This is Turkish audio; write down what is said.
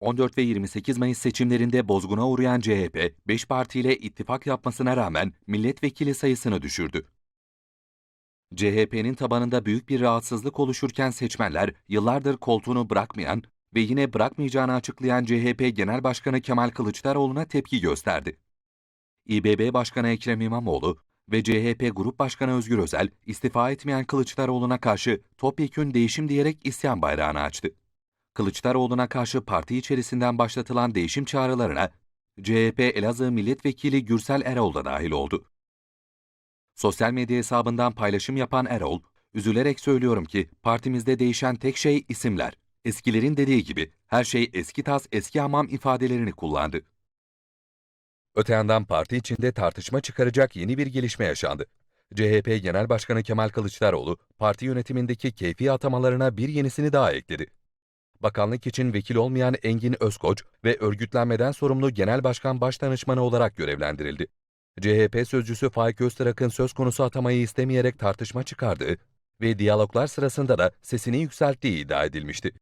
14 ve 28 Mayıs seçimlerinde bozguna uğrayan CHP, 5 partiyle ittifak yapmasına rağmen milletvekili sayısını düşürdü. CHP'nin tabanında büyük bir rahatsızlık oluşurken seçmenler yıllardır koltuğunu bırakmayan ve yine bırakmayacağını açıklayan CHP Genel Başkanı Kemal Kılıçdaroğlu'na tepki gösterdi. İBB Başkanı Ekrem İmamoğlu ve CHP Grup Başkanı Özgür Özel istifa etmeyen Kılıçdaroğlu'na karşı topyekün değişim diyerek isyan bayrağını açtı. Kılıçdaroğlu'na karşı parti içerisinden başlatılan değişim çağrılarına CHP Elazığ Milletvekili Gürsel Erol da dahil oldu. Sosyal medya hesabından paylaşım yapan Erol, üzülerek söylüyorum ki partimizde değişen tek şey isimler. Eskilerin dediği gibi her şey eski tas eski hamam ifadelerini kullandı. Öte yandan parti içinde tartışma çıkaracak yeni bir gelişme yaşandı. CHP Genel Başkanı Kemal Kılıçdaroğlu, parti yönetimindeki keyfi atamalarına bir yenisini daha ekledi. Bakanlık için vekil olmayan Engin Özkoç ve örgütlenmeden sorumlu Genel Başkan Başdanışmanı olarak görevlendirildi. CHP sözcüsü Faik Öztrak'ın söz konusu atamayı istemeyerek tartışma çıkardığı ve diyaloglar sırasında da sesini yükselttiği iddia edilmişti.